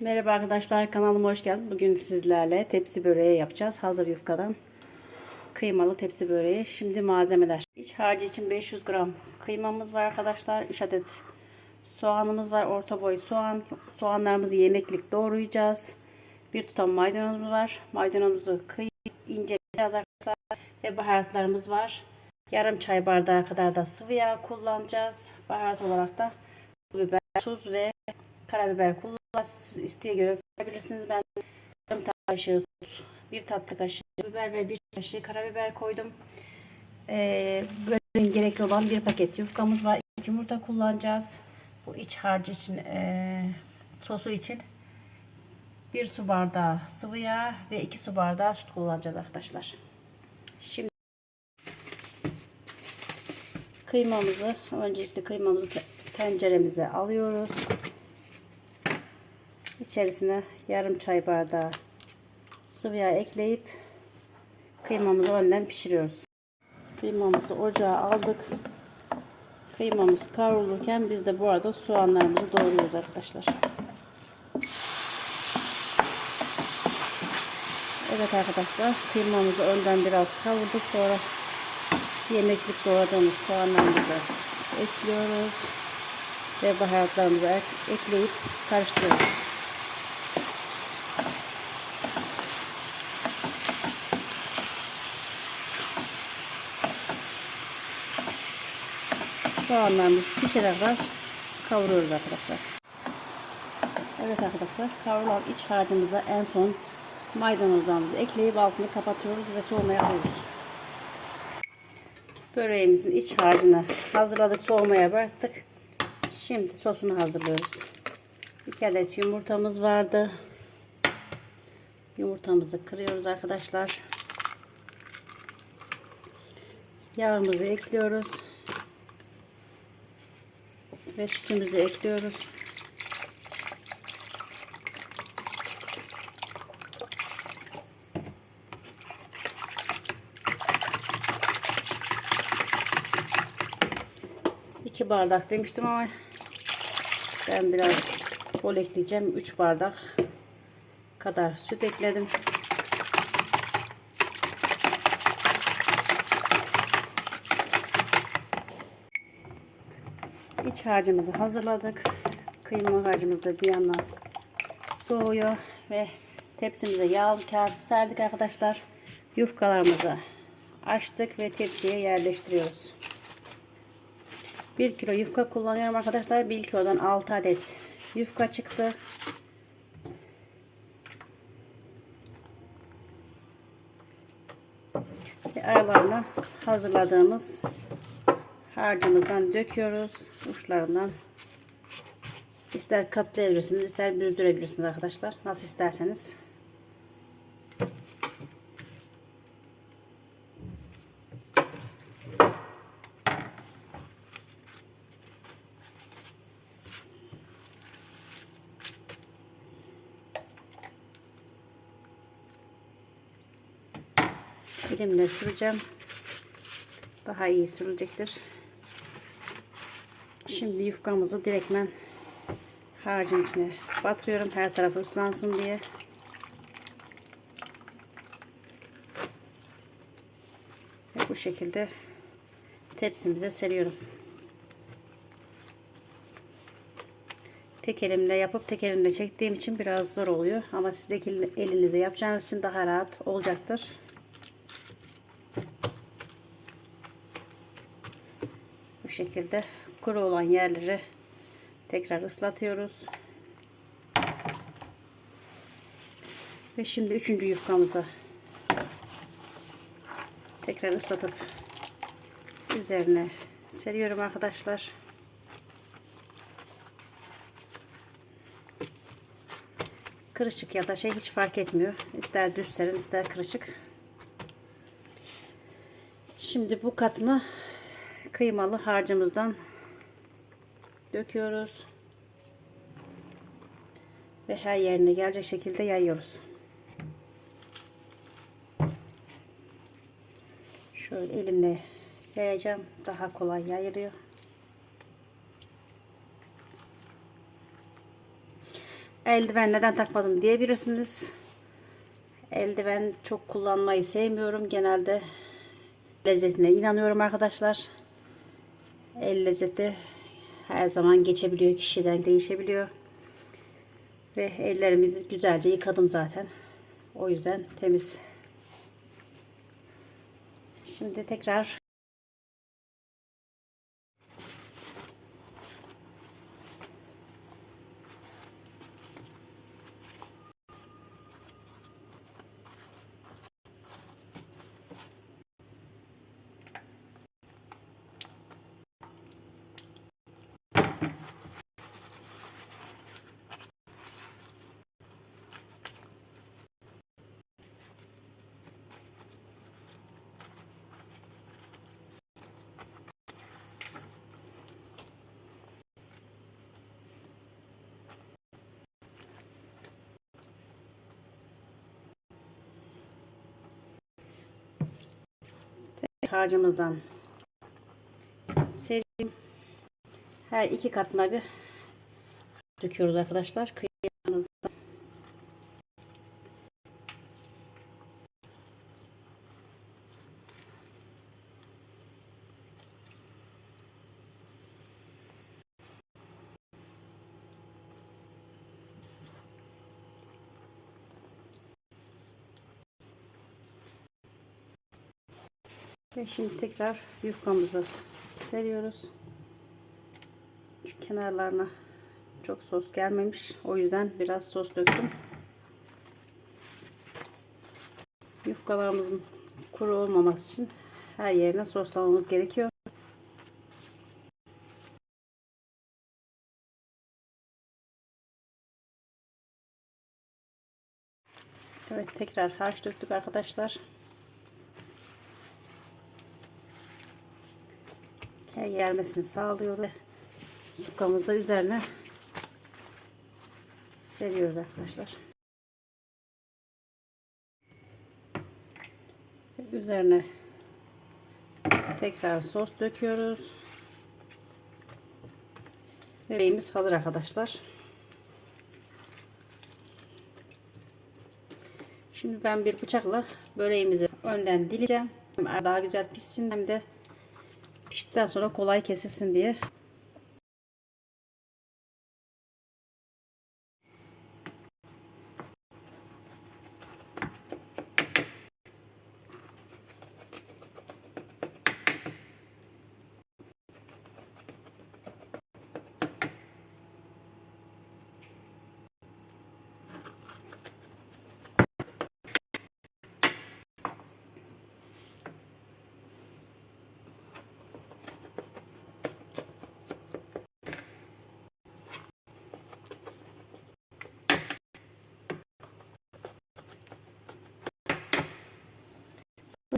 Merhaba arkadaşlar kanalıma hoş geldiniz. Bugün sizlerle tepsi böreği yapacağız. Hazır yufkadan kıymalı tepsi böreği. Şimdi malzemeler. İç harcı için 500 gram kıymamız var arkadaşlar. 3 adet soğanımız var. Orta boy soğan. Soğanlarımızı yemeklik doğrayacağız. Bir tutam maydanozumuz var. Maydanozumuzu kıyıp inceleyeceğiz arkadaşlar. Ve baharatlarımız var. Yarım çay bardağı kadar da sıvı yağ kullanacağız. Baharat olarak da biber, tuz ve karabiber kullanacağız. Siz isteğe göre koyabilirsiniz. Ben yarım tatlı kaşığı tuz, bir tatlı kaşığı biber ve bir kaşığı karabiber koydum. Ee, böyle gerekli olan bir paket yufkamız var. İki yumurta kullanacağız. Bu iç harcı için, ee, sosu için bir su bardağı sıvı yağ ve iki su bardağı süt kullanacağız arkadaşlar. Şimdi kıymamızı öncelikle kıymamızı te- tenceremize alıyoruz. İçerisine yarım çay bardağı sıvı yağ ekleyip kıymamızı önden pişiriyoruz. Kıymamızı ocağa aldık. Kıymamız kavrulurken biz de bu arada soğanlarımızı doğruyoruz arkadaşlar. Evet arkadaşlar kıymamızı önden biraz kavurduk sonra yemeklik doğradığımız soğanlarımızı ekliyoruz ve baharatlarımızı ek- ekleyip karıştırıyoruz. Soğanlarımız pişene kadar kavuruyoruz arkadaşlar. Evet arkadaşlar kavrulan iç harcımıza en son maydanozlarımızı ekleyip altını kapatıyoruz ve soğumaya alıyoruz. Böreğimizin iç harcını hazırladık soğumaya bıraktık. Şimdi sosunu hazırlıyoruz. 2 adet yumurtamız vardı. Yumurtamızı kırıyoruz arkadaşlar. Yağımızı ekliyoruz. Ve sütümüzü ekliyoruz. İki bardak demiştim ama ben biraz bol ekleyeceğim. 3 bardak kadar süt ekledim. İç harcımızı hazırladık. Kıyma harcımız da bir yandan soğuyor ve tepsimize yağlı kağıt serdik arkadaşlar. Yufkalarımızı açtık ve tepsiye yerleştiriyoruz. 1 kilo yufka kullanıyorum arkadaşlar. 1 kilodan 6 adet yufka çıktı. Ve aralarına hazırladığımız harcımızdan döküyoruz. Uçlarından ister katlayabilirsiniz, ister büzdürebilirsiniz arkadaşlar. Nasıl isterseniz. Elimle süreceğim. Daha iyi sürülecektir. Şimdi yufkamızı direktmen harcın içine batırıyorum. Her tarafı ıslansın diye. Ve bu şekilde tepsimize seriyorum. Tek elimle yapıp tek elimle çektiğim için biraz zor oluyor. Ama sizdeki elinizle yapacağınız için daha rahat olacaktır. Bu şekilde kuru olan yerleri tekrar ıslatıyoruz. Ve şimdi üçüncü yufkamızı tekrar ıslatıp üzerine seriyorum arkadaşlar. Kırışık ya da şey hiç fark etmiyor. İster düz serin ister kırışık. Şimdi bu katını kıymalı harcımızdan döküyoruz. Ve her yerine gelecek şekilde yayıyoruz. Şöyle elimle yayacağım. Daha kolay yayılıyor. eldiven neden takmadım diyebilirsiniz. Eldiven çok kullanmayı sevmiyorum. Genelde lezzetine inanıyorum arkadaşlar. El lezzeti her zaman geçebiliyor. Kişiden değişebiliyor. Ve ellerimizi güzelce yıkadım zaten. O yüzden temiz. Şimdi tekrar harcımızdan sereyim. Her iki katına bir döküyoruz arkadaşlar. Ve şimdi tekrar yufkamızı seriyoruz. Şu kenarlarına çok sos gelmemiş. O yüzden biraz sos döktüm. Yufkalarımızın kuru olmaması için her yerine soslamamız gerekiyor. Evet tekrar harç döktük arkadaşlar. Her gelmesini sağlıyor ve yufkamızı da üzerine seriyoruz arkadaşlar. Üzerine tekrar sos döküyoruz. Böreğimiz hazır arkadaşlar. Şimdi ben bir bıçakla böreğimizi önden dileceğim. Daha güzel pişsin hem de Piştikten sonra kolay kesilsin diye.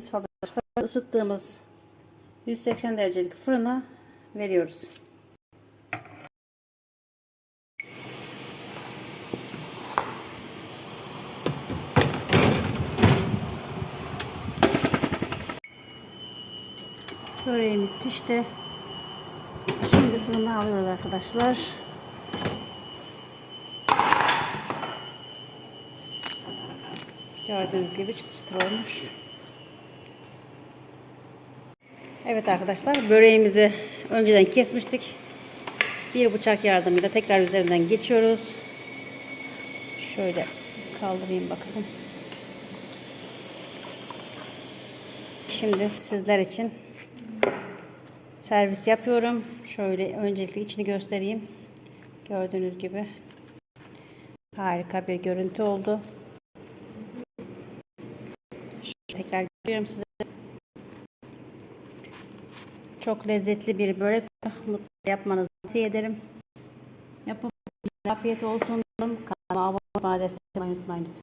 Biz hazır ısıttığımız 180 derecelik fırına veriyoruz. Böreğimiz pişti. Şimdi fırına alıyoruz arkadaşlar. Gördüğünüz gibi çıtır çıtır olmuş. Evet arkadaşlar böreğimizi önceden kesmiştik. Bir bıçak yardımıyla tekrar üzerinden geçiyoruz. Şöyle kaldırayım bakalım. Şimdi sizler için servis yapıyorum. Şöyle öncelikle içini göstereyim. Gördüğünüz gibi harika bir görüntü oldu. Şöyle tekrar görüyorum size. Çok lezzetli bir börek mutlaka yapmanızı tavsiye ederim. Yapıp afiyet olsun. Kanalıma abone olmayı unutmayın lütfen.